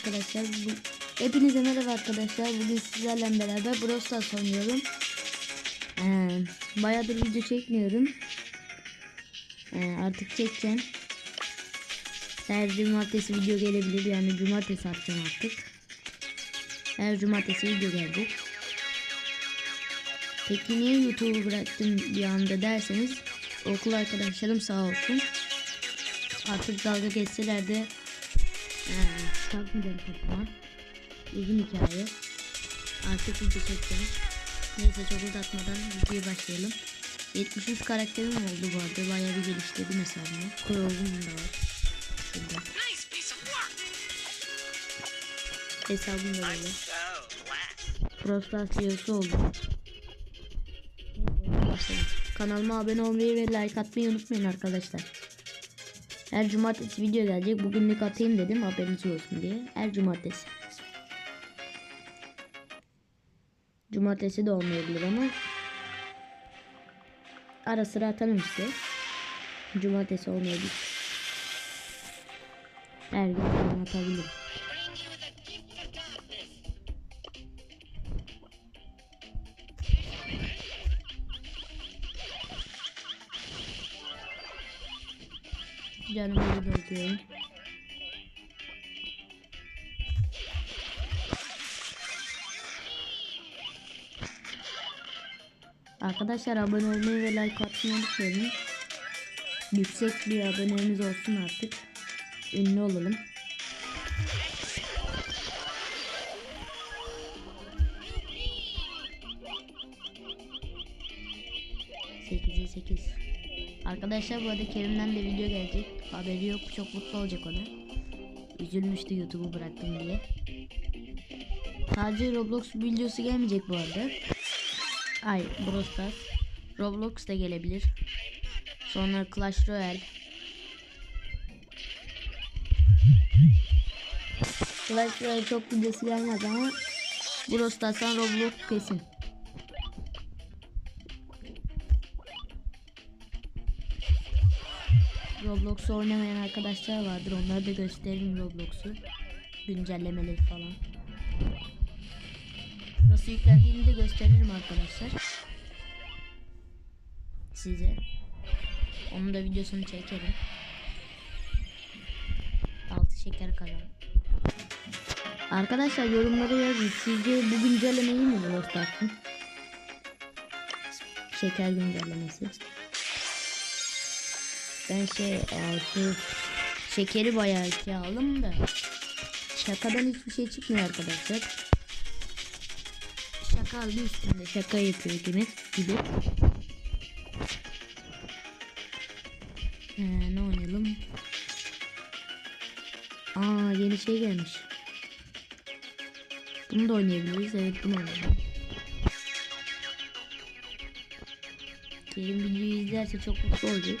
arkadaşlar. Bu, hepinize merhaba arkadaşlar. Bugün sizlerle beraber Brawl Stars oynuyorum. Ee, bayağıdır video çekmiyorum. Ee, artık çekeceğim. Her cumartesi video gelebilir. Yani cumartesi atacağım artık. Her cumartesi video gelecek. Peki niye YouTube'u bıraktım bir anda derseniz okul arkadaşlarım sağ olsun. Artık dalga geçseler de ee, takmayacağım kafama. Uzun hikaye. Artık video çekeceğim. Neyse çok uzatmadan videoya başlayalım. 73 karakterim oldu bu arada. Bayağı bir geliştirdim hesabımı. Kurulum da var. Şurada. Hesabım da böyle. videosu oldu. Başlayalım. Kanalıma abone olmayı ve like atmayı unutmayın arkadaşlar. Her cumartesi video gelecek. Bugünlük atayım dedim haberiniz olsun diye. Her cumartesi. Cumartesi de olmayabilir ama ara sıra atarım işte. Cumartesi olmayabilir. Her gün atabilirim. Canımı bir dolduruyorum. Arkadaşlar abone olmayı ve like atmayı unutmayın. Yüksek bir abonemiz olsun artık. Ünlü olalım. Sekize sekiz. Arkadaşlar bu arada Kerim'den de video gelecek. Haberi yok. Çok mutlu olacak o da. Üzülmüştü YouTube'u bıraktım diye. Sadece Roblox videosu gelmeyecek bu arada. Ay Brawl Stars. Roblox da gelebilir. Sonra Clash Royale. Clash Royale çok videosu gelmez ama Brawl Stars'tan Roblox kesin. Roblox'u oynamayan arkadaşlar vardır. Onları da gösteririm Roblox'u. Güncellemeleri falan. Nasıl yüklendiğini de gösteririm arkadaşlar. Size. Onun da videosunu çekerim. Altı şeker kazan. Arkadaşlar yorumlara yazın. Sizce bu güncelleme iyi mi Stars'ın? Şeker güncellemesi. Ben şey altı şekeri bayağı iki aldım da şakadan hiçbir şey çıkmıyor arkadaşlar. Şaka aldı üstünde şaka yapıyor gibi gibi. Ee, ne oynayalım? Aa yeni şey gelmiş. Bunu da oynayabiliriz. Evet bunu oynayalım. Kerim videoyu izlerse çok mutlu olacak.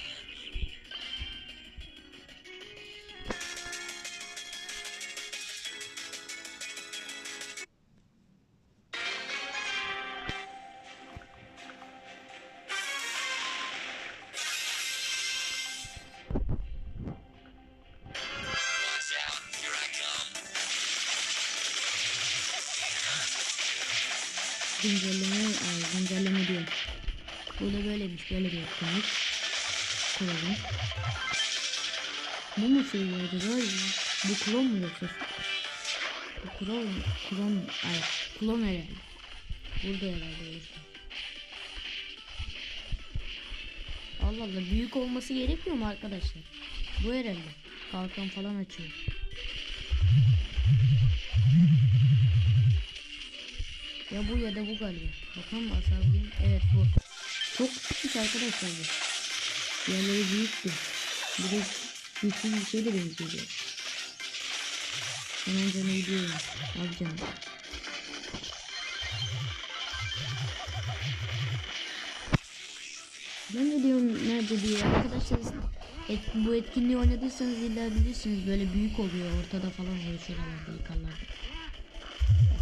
Bu klon, klon, ay, klon herhalde. Burada herhalde olursa. Allah Allah, büyük olması gerekmiyor mu arkadaşlar? Bu herhalde. Kalkan falan açıyor. Ya bu ya da bu galiba. Bakalım vurayım? Evet bu. Çok küçük arkadaşlar bu. Diğerleri büyüktü. Bu da güçsüz bir şey de benziyor. Hemen canı gidiyorum. Al canım. Ben de diyorum nerede diye arkadaşlar et, bu etkinliği oynadıysanız illa bilirsiniz böyle büyük oluyor ortada falan oluyor şuralarda yukarılarda.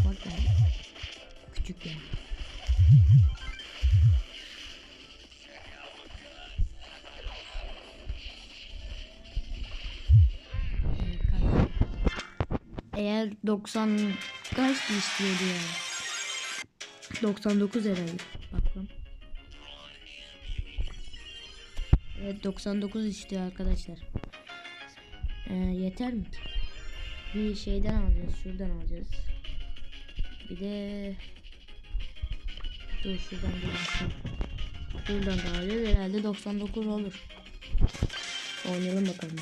Bak yani küçük yani. Eğer 90 kaç istiyordu ya? 99 herhalde. Bakalım. Evet 99 istiyor arkadaşlar. Ee, yeter mi? Bir şeyden alacağız. Şuradan alacağız. Bir de Dur şuradan bir bakayım. Şuradan da alacağız. Herhalde 99 olur. Oynayalım bakalım.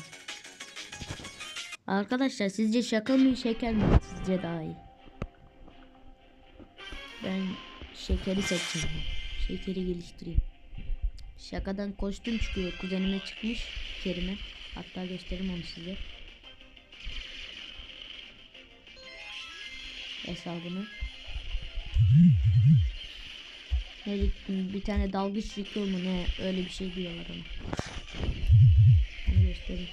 Arkadaşlar sizce şaka mı şeker mi sizce daha iyi? Ben şekeri seçeceğim. Şekeri geliştireyim. Şakadan kostüm çıkıyor. Kuzenime çıkmış. Kerime. Hatta göstereyim onu size. Hesabını. Ne bir tane dalgıç çıkıyor mu ne öyle bir şey diyorlar ona. Onu göstereyim.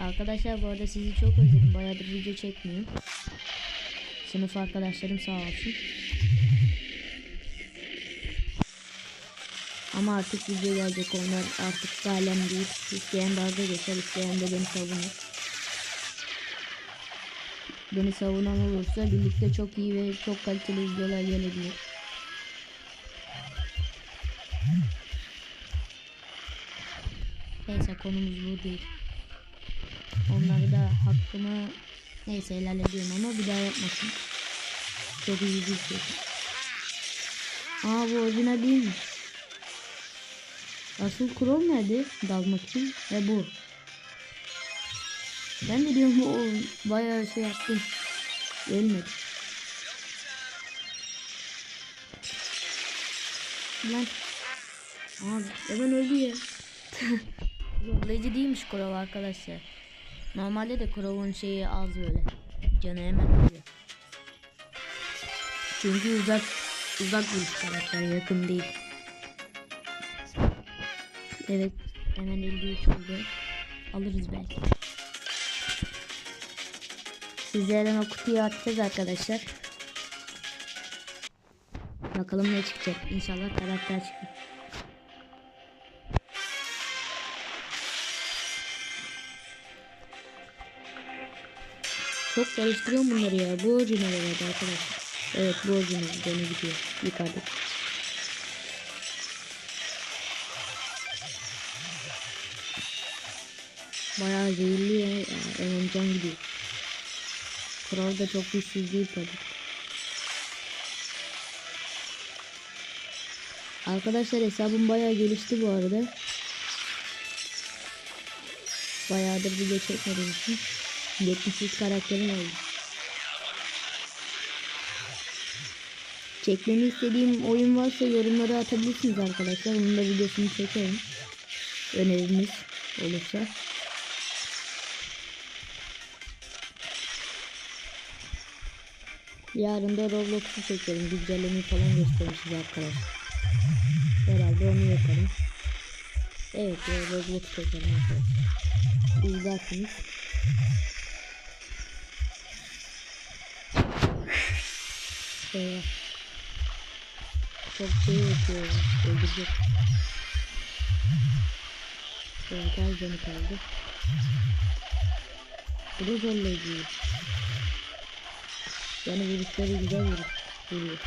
Arkadaşlar bu arada sizi çok özledim. Bayağıdır video çekmiyorum. Sınıf arkadaşlarım sağ olsun. Ama artık video gelecek onlar artık alem değil. İsteyen dalga geçer, isteyen de beni savunur. Beni savunan olursa birlikte çok iyi ve çok kaliteli videolar gelebilir. Neyse konumuz bu değil. Onları da hakkımı neyse helal ediyorum ama bir daha yapmasın. Çok iyi bir şey. Aa bu orijinal değilmiş. Asıl krom nerede? Dalmak için. Ve bu. Ben de diyorum o bayağı şey yaptım. Ölmedi. Lan. Abi hemen öldü ya. Zorlayıcı değilmiş Kurov arkadaşlar. Normalde de Kurov'un şeyi az böyle. Canı hemen ölüyor. Çünkü uzak uzak bir karakter yakın değil. Evet hemen 53 oldu. Alırız belki. Sizlerden o kutuyu atacağız arkadaşlar. Bakalım ne çıkacak. İnşallah karakter çıkar. Çok karıştırıyorum bunları ya. Bu orijinal herhalde arkadaşlar. Evet bu orijinal. Beni gidiyor. Yukarıda. Bayağı zehirli ya. Yani hemen can gidiyor. Kral da çok güçsüz değil tabi. Arkadaşlar hesabım bayağı gelişti bu arada. Bayağıdır video çekmediğim için. 73 karakterim oldu. Çekmemi istediğim oyun varsa yorumlara atabilirsiniz arkadaşlar. Onun da videosunu çekerim. Öneriniz olursa. Yarın da Roblox'u çekerim. Güncellemeyi falan göstermişiz arkadaşlar. Herhalde onu yaparım. Evet Roblox çekerim arkadaşlar. İzlersiniz. Eyvah. Çok şey yapıyor. Öldürecek. Evet az canı kaldı. Bu da zorlayıcı. Yani virüsleri güzel vuruyor. vuruyor.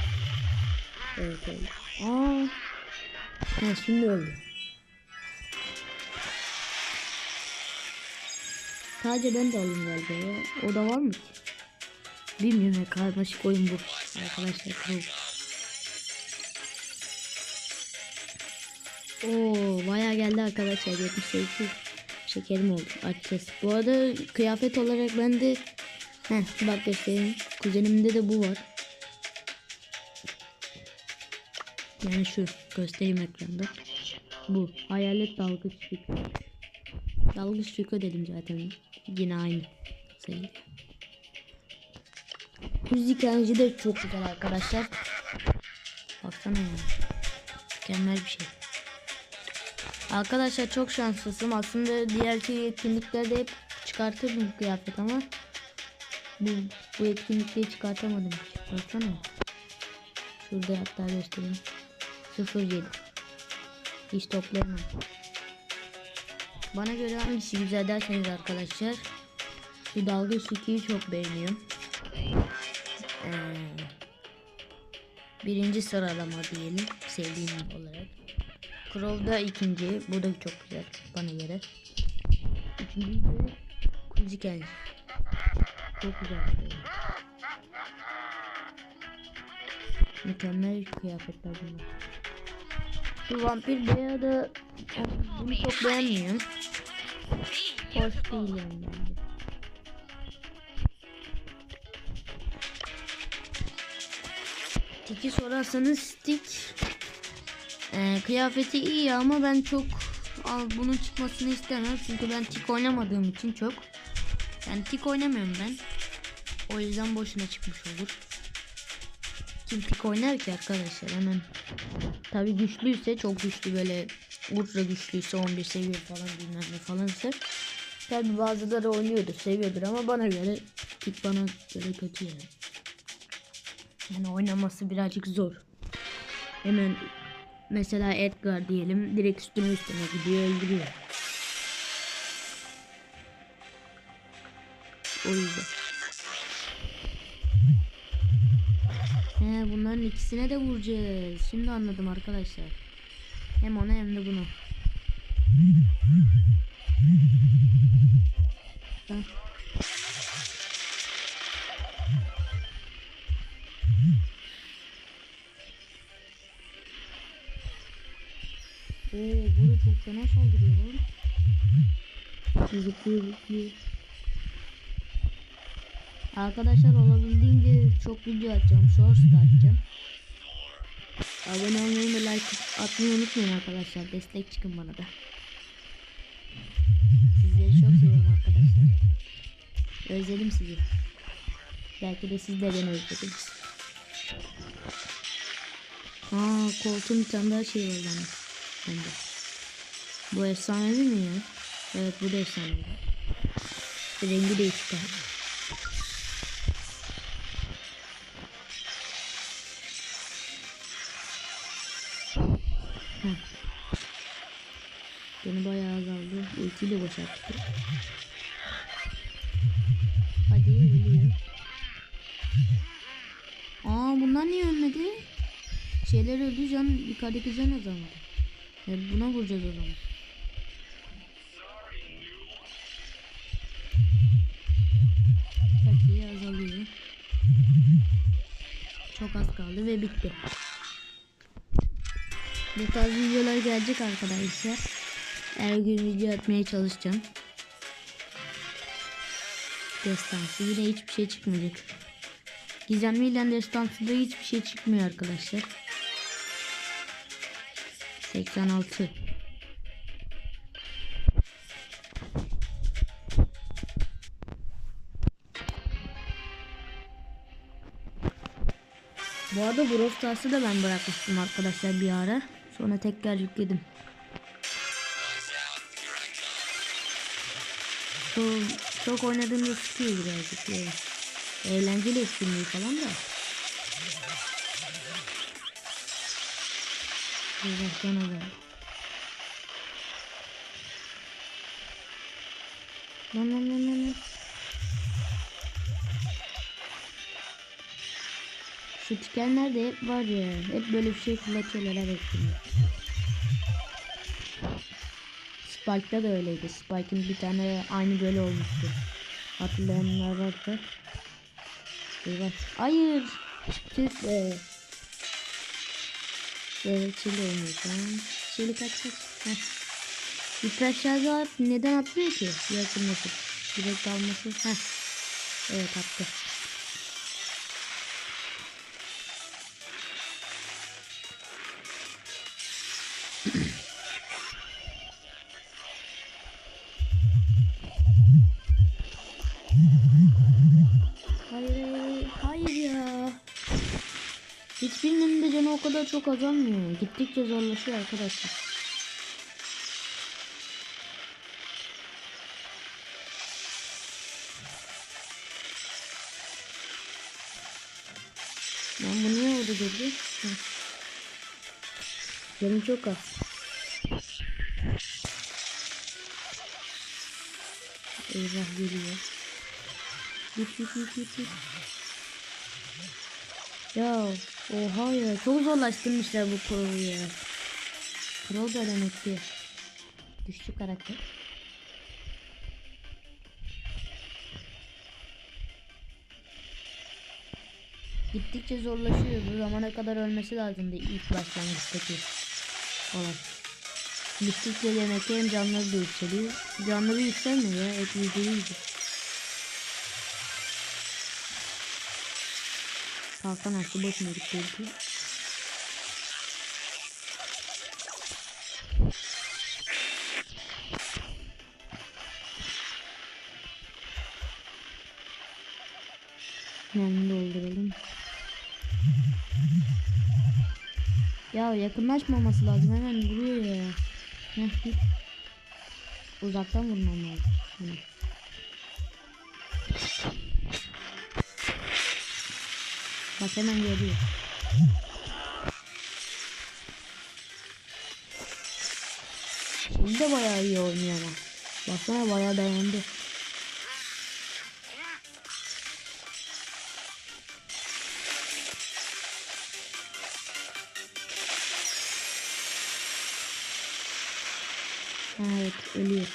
Evet öyle. Aa. Ha şimdi öldü. Sadece ben de alayım galiba ya. O da var mı ki? Bilmiyorum ya karmaşık oyun bu. Arkadaşlar bu. Oo bayağı geldi arkadaşlar 78 şekerim oldu açacağız. Bu arada kıyafet olarak ben de Heh, bak göstereyim. Kuzenimde de bu var. Yani şu göstereyim ekranda. Bu hayalet dalgıç Fiko. Dalgıç Fiko dedim zaten. Yine aynı sayılır. Müzik enerji de çok güzel arkadaşlar. Baksana ya. Mükemmel bir şey. Arkadaşlar çok şanslısın. Aslında diğer şey etkinliklerde hep çıkartırdım kıyafet ama bu, bu etkinlikte çıkartamadım. Baksana. Şurada hatta göstereyim. 07 Hiç toplayamam. Bana göre hangisi güzel derseniz arkadaşlar. Şu dalga sütüyü çok beğeniyorum. Ee, birinci sıralama diyelim sevdiğim olarak. Crow'da ikinci. Bu da çok güzel bana göre. Üçüncü de Kuziken. Çok güzel. Mükemmel kıyafetler bunlar. Şu vampir bayağı da bunu çok beğenmiyorum. Hoş değil yani Tiki sorarsanız Stick. E, kıyafeti iyi ama ben çok al, bunun çıkmasını istemem. Çünkü ben tik oynamadığım için çok. Yani tik oynamıyorum ben. O yüzden boşuna çıkmış olur. Kim tik oynar ki arkadaşlar? Hemen. Tabi güçlüyse çok güçlü böyle ultra güçlüyse 11 seviye falan bilmem ne falansa. Tabi bazıları oynuyordur seviyordur ama bana göre tik bana göre kötü yani yani oynaması birazcık zor. Hemen mesela Edgar diyelim direkt üstüne üstüne gidiyor öldürüyor. O yüzden. He bunların ikisine de vuracağız. Şimdi anladım arkadaşlar. Hem ona hem de buna. Heh. Oo burada çok fena saldırıyor lan. Zıplıyor zıplıyor. Arkadaşlar olabildiğince çok video atacağım. Shorts da atacağım. Abone olmayı ve like atmayı unutmayın arkadaşlar. Destek çıkın bana da. Sizleri çok seviyorum arkadaşlar. Özledim sizi. Belki de siz de beni özlediniz. Aa koltuğun bir tane daha şey var bana. Bende. Bu efsanevi mi ya? Evet bu da efsanevi. Rengi değişik abi. Heh. Beni bayağı azaldı. Ultiyle boşalttı. Hadi ölüyor. Aa bunlar niye ölmedi? Şeyler öldü can yukarıdaki can azaldı. Ya buna vuracağız o zaman. Takiye azalıyor. Çok az kaldı ve bitti. Bu tarz videolar gelecek arkadaşlar. Her gün video atmaya çalışacağım. Destansı yine hiçbir şey çıkmayacak. Gizemli ile destansıda hiçbir şey çıkmıyor arkadaşlar. 86 Bu arada Brawl Stars'ı da ben bırakmıştım arkadaşlar bir ara. Sonra tekrar yükledim. Çok, çok oynadığımda sıkıyor birazcık. Eğlenceli etkinliği falan da. Uzaktan adam. Lan lan lan lan lan. Şu tikenler de hep var ya. Hep böyle bir şey her etkinlik. Spike'da da öyleydi. Spike'ın bir tane aynı böyle olmuştu. Hatırlayanlar varsa. Eyvah. Hayır. Tüh. Böyle çile oynuyor şu an. Çili kaç kaç. Heh. Hiper şarjı neden atlıyor ki? Yakınması. Direkt alması. Heh. Evet attı. O kadar çok azalmıyor. Gittikçe zorlaşıyor arkadaşlar. Lan bu niye durdu? Hı. Canım çok az. Eyvah geliyor. Git git git git git. Oha ya çok zorlaştırmışlar bu kuralı ya. Kural da demek ki. Güçlü karakter. Gittikçe zorlaşıyor. Bu zamana kadar ölmesi lazımdı ilk başlangıçtaki olan. Gittikçe demek ki hem canları da yükseliyor. Canları yükselmiyor ya. Hep yüzde Kalkan açtı boşuna gitti. ulti. Hemen dolduralım. Ya yakınlaşmaması lazım hemen vuruyor ya. Heh. Uzaktan vurmam lazım. Hemen. Bak hemen geliyor. Şimdi de bayağı iyi oynuyor ama. Baksana bayağı dayandı. Evet ölüyor.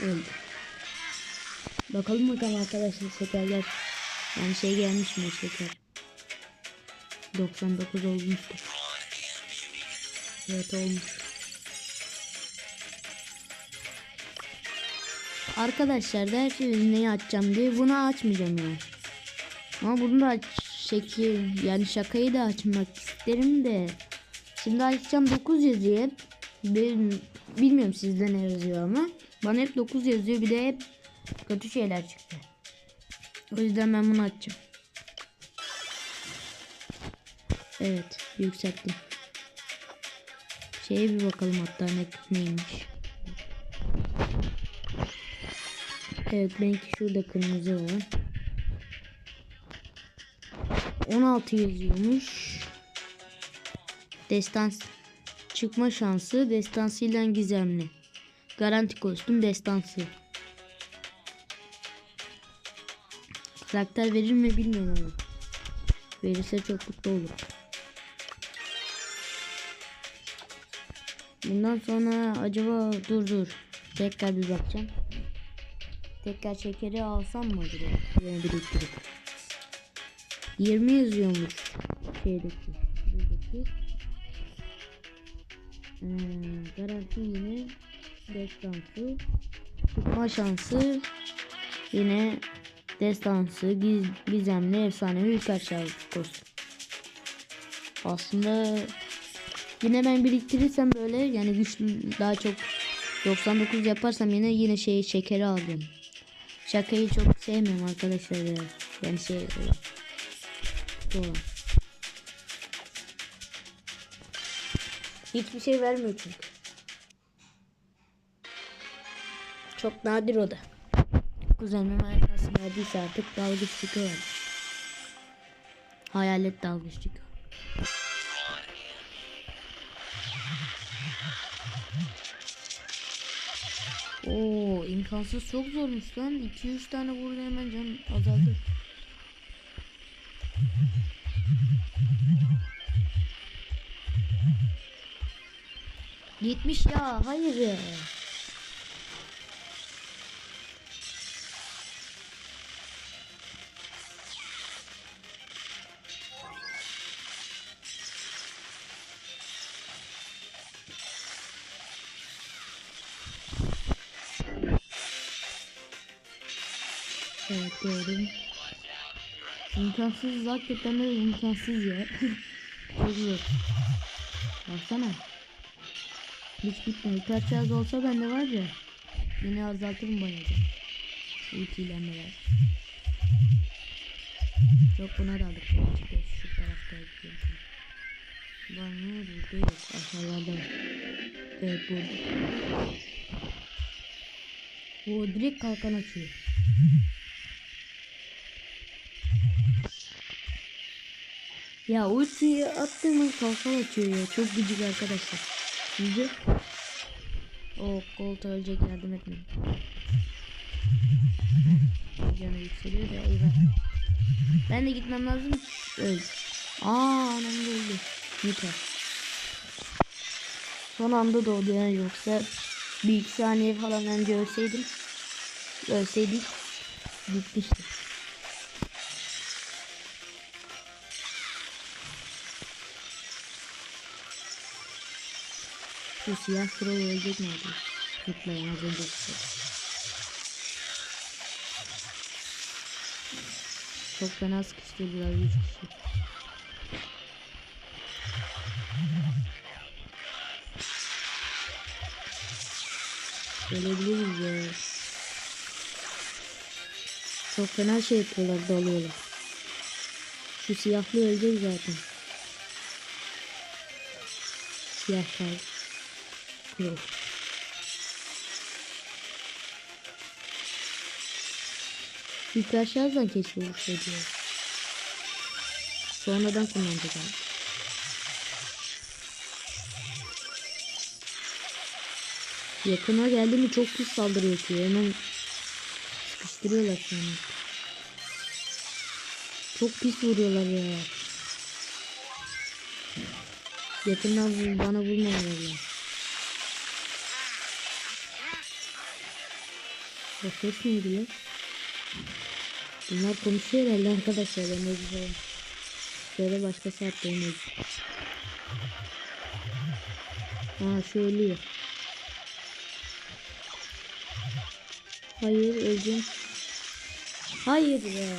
Öldü. Bakalım bakalım arkadaşlar şekerler. Yani şey gelmiş mi şeker? 99 olmuştu. Evet olmuş. Arkadaşlar dersiniz neyi açacağım diye bunu açmayacağım ya. Ama bunu da aç şekil yani şakayı da açmak isterim de. Şimdi açacağım 9 yazıyor. Ben, bilmiyorum sizde ne yazıyor ama. Bana hep 9 yazıyor bir de hep kötü şeyler çıktı. O yüzden ben bunu açacağım. Evet yükselttim. Şeye bir bakalım hatta ne, neymiş. Evet benimki şurada kırmızı var. 16 yazıyormuş. Destans çıkma şansı destansıyla gizemli. Garanti kostüm destansı. Karakter verir mi bilmiyorum ama. Verirse çok mutlu olur. Bundan sonra acaba dur dur. Tekrar bir bakacağım. Tekrar şekeri alsam mı acaba? Yine biriktirip. 20 yazıyormuş. Şeydeki. Buradaki. Ee, garanti yine destansı. Çıkma şansı yine destansı, giz, gizemli, efsanevi şarkı kostüm. Aslında yine ben biriktirirsem böyle yani güçlü daha çok 99 yaparsam yine yine şey şekeri alacağım. Şakayı çok sevmiyorum arkadaşlar ya. Yani şey. Hiçbir şey vermiyor çünkü. Çok nadir o da. Kuzenim verdiyse artık dalgıç çıkıyor. Hayalet dalgıç çıkıyor. Oo imkansız çok zormuş lan. 2-3 tane vurdu hemen can azaldı. Yetmiş ya hayır İmkansız hakikaten de imkansız ya. Çok zor. Baksana. Hiç bitmiyor. Kaç yaz olsa bende var ya. Yine azaltırım bayağı. Ultiyle beraber. Yok buna da aldık. İşte şu tarafta. Var mı? Burada yok. Aşağılarda. Evet burada. O direkt kalkan açıyor. Ya ultiyi attığımız kalkan açıyor ya. Çok gıcık arkadaşlar. Sizce? O Colt ölecek yardım etmeyin. Canı yükseliyor da eyvah. Ben de gitmem lazım. Öl. Aa anam da. Nita. Son anda doğdu yani yoksa bir iki saniye falan önce ölseydim. Ölseydik gitmişti. Şu siyah kral ölecek mi abi? Kutlayın az önce size. Çok fena sıkıştırdılar 3 kişi. Ölebiliriz ya. Çok fena şey yapıyorlar dalıyorlar. Şu siyahlı ölecek zaten. Siyah kaldı. Yok. İlk aşağıdan keşke ya. Sonradan kullanacak abi. Yakına geldi mi çok pis saldırı yapıyor. Hemen sıkıştırıyorlar sonra. Çok pis vuruyorlar ya. Yakından bana vurmamalı ya. O ses neydi lan? Bunlar konuşuyor herhalde arkadaşlar. Ben güzel. Şöyle başka saatte ne Aa şu ölüyor. Hayır öleceğim. Hayır ya.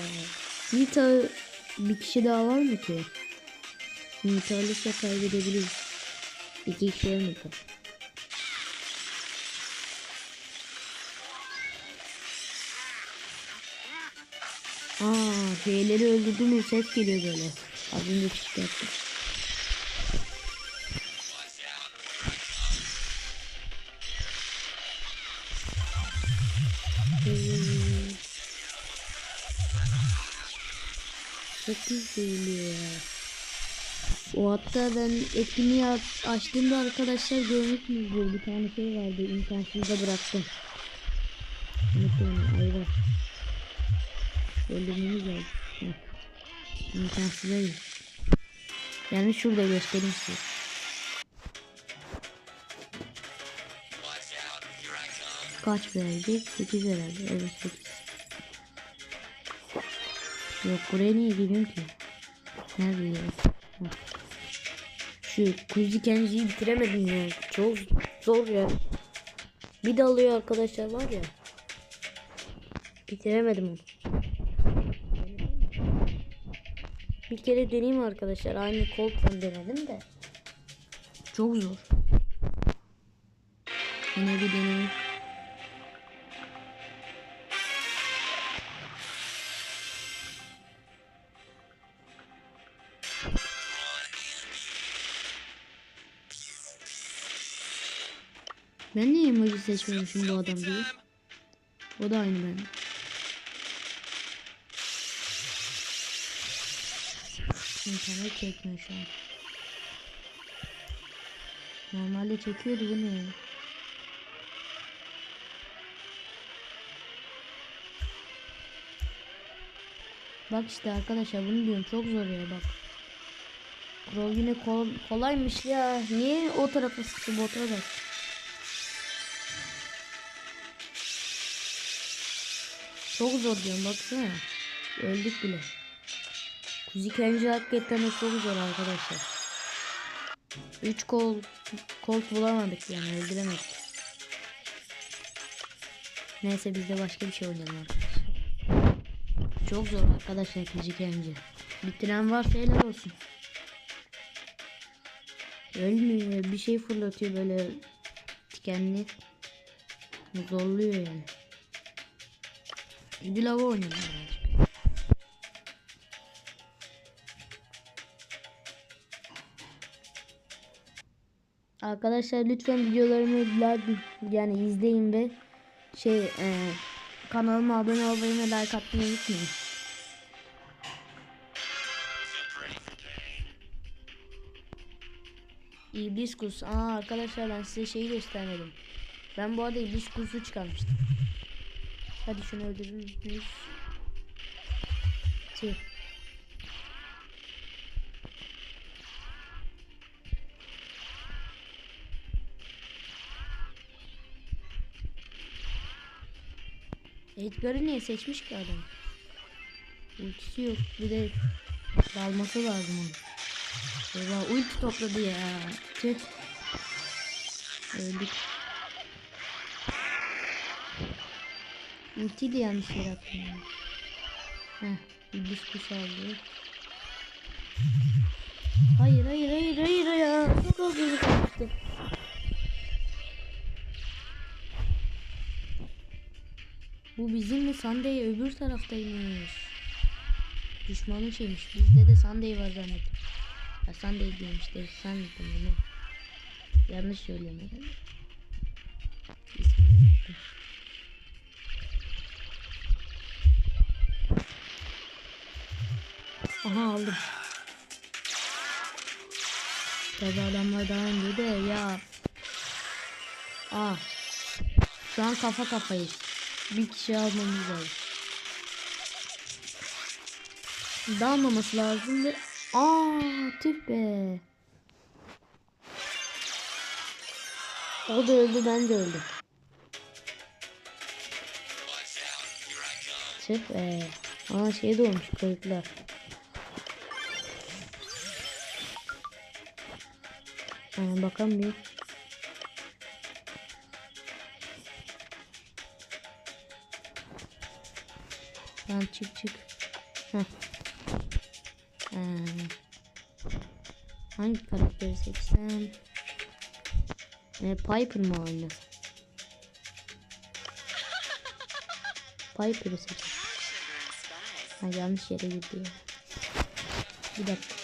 Nita bir kişi daha var mı ki? Nita alırsa kaybedebiliriz. İki kişi ölmedi. Aa şeyleri öldürdü mü ses geliyor böyle. Az önce çıktı yaptı. Çok güzel ya. O hatta ben etkinliği aç- açtığımda arkadaşlar görmüşsünüzdür. Bir tane şey vardı. İmkansızda bıraktım. Unuttum. Öldürmemiz lazım. Heh. İmkansızdayım. Yani şurada göstereyim size. Kaç verecek? 8 herhalde. Evet 8. Yok buraya niye geliyorum ki? Nerede ya? Şu kuzu kenjiyi bitiremedim ya. Çok zor ya. Bir dalıyor arkadaşlar var ya. Bitiremedim onu. Bir kere deneyeyim arkadaşlar. Aynı koltukla denedim de. Çok zor. Yine bir deneyim. Ben niye emoji seçmemişim bu adam diye? O da aynı ben. İnternet çekmiyor şu an. Normalde çekiyordu bu ne? Bak işte arkadaşlar bunu diyorum çok zor ya bak. Rol yine kol, kolaymış ya. Niye o tarafa sıktı bota bak. Çok zor diyorum baksana. Öldük bile. Kuzi Kenji hakikaten de çok zor arkadaşlar. 3 kol kolt bulamadık yani öldüremedik. Neyse biz de başka bir şey oynayalım arkadaşlar. Çok zor arkadaşlar Kuzi Kenji. Bitiren varsa helal olsun. Ölmüyor bir şey fırlatıyor böyle dikenli. Zorluyor yani. Bir lava oynayalım Arkadaşlar lütfen videolarımı yani izleyin ve şey e, kanalıma abone olmayı ve like atmayı unutmayın. İbliskus. Aa arkadaşlar ben size şeyi göstermedim. Ben bu arada ibliskusu çıkarmıştım. Hadi şunu öldürürüz. Tüh. Edgar'ı niye seçmiş ki adam? Ultisi yok. Bir de dalması lazım onun. Eyvah ulti topladı ya. Tüh. Öldük. Ultiyi de yanlış yere attım ya. Heh. İblis kuşu aldı. Hayır hayır hayır hayır ya. Çok az yolu Bu bizim mi Sunday öbür taraftaymış. Düşmanın şeymiş. Bizde de Sunday var zannettim. Ya Sunday değilmiş de zannettim bunu. Yanlış herhalde. İsmini unuttum. Aha aldım. Tabi adamlar daha önce de ya. Aa. Şu an kafa kafayız. Bir kişi almamız lazım. Dalmaması lazım ve Aa tüh be. O da öldü ben de öldüm. Tüh be. Aa şey de olmuş. Aa, bakalım bir. Lan çık çık. Heh. Ee, hangi karakteri seçsem? E, Piper mı oynasam? Piper'ı seçeyim. Ha, yanlış yere gidiyor. Bir dakika.